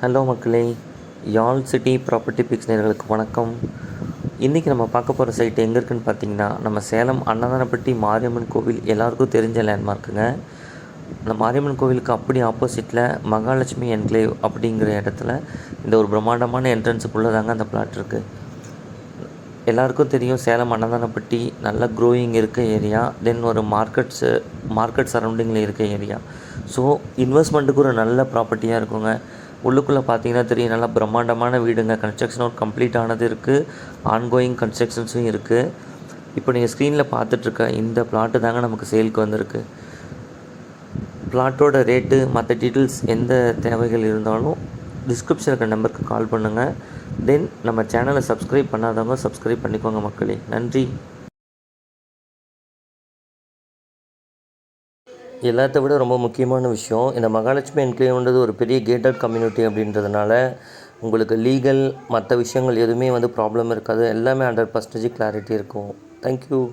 Hello மக்களே யாழ் city property fix நேர்களுக்கு வணக்கம். இன்றைக்கி நம்ம பார்க்க போகிற சைட் எங்கே இருக்குன்னு பார்த்தீங்கன்னா நம்ம சேலம் அன்னதானப்பட்டி மாரியம்மன் கோவில் எல்லாருக்கும் தெரிஞ்ச லேண்ட்மார்க்குங்க அந்த மாரியம்மன் கோவிலுக்கு அப்படி ஆப்போசிட்டில் மகாலட்சுமி என்க்ளேவ் அப்படிங்கிற இடத்துல இந்த ஒரு பிரம்மாண்டமான என்ட்ரன்ஸுக்குள்ளே தாங்க அந்த பிளாட் இருக்குது எல்லாருக்கும் தெரியும் சேலம் அன்னதானப்பட்டி நல்ல க்ரோயிங் இருக்க ஏரியா தென் ஒரு மார்க்கெட்ஸு மார்க்கெட் சரௌண்டிங்கில் இருக்க ஏரியா ஸோ இன்வெஸ்ட்மெண்ட்டுக்கு ஒரு நல்ல ப்ராப்பர்ட்டியாக இருக்குங்க. உள்ளுக்குள்ளே பார்த்தீங்கன்னா தெரியும் நல்லா பிரம்மாண்டமான வீடுங்க. கன்ஸ்ட்ரக்ஷன் ஒர்க் கம்ப்ளீட் ஆனது இருக்குது ஆன்கோயிங் கன்ஸ்ட்ரக்ஷன்ஸும் இருக்குது இப்போ நீங்கள் ஸ்க்ரீனில் பார்த்துட்ருக்க இந்த பிளாட்டு தாங்க நமக்கு சேலுக்கு வந்திருக்கு. பிளாட்டோட ரேட்டு மற்ற டீட்டெயில்ஸ் எந்த தேவைகள் இருந்தாலும் டிஸ்கிரிப்ஷன் இருக்க நம்பருக்கு கால் பண்ணுங்கள் தென் நம்ம சேனலை சப்ஸ்கிரைப் பண்ணாதவங்க சப்ஸ்கிரைப் பண்ணிக்கோங்க மக்களே. நன்றி. எல்லாத்த விட ரொம்ப முக்கியமான விஷயம் இந்த மகாலட்சுமி என்க்ளேவ்ன்றது ஒரு பெரிய கேட்டட் கம்யூனிட்டி அப்படின்றதுனால உங்களுக்கு லீகல் மற்ற விஷயங்கள் எதுவுமே வந்து ப்ராப்ளம் இருக்காது. எல்லாமே ஹண்ட்ரட் பர்சன்டேஜ் கிளாரிட்டி இருக்கும். Thank you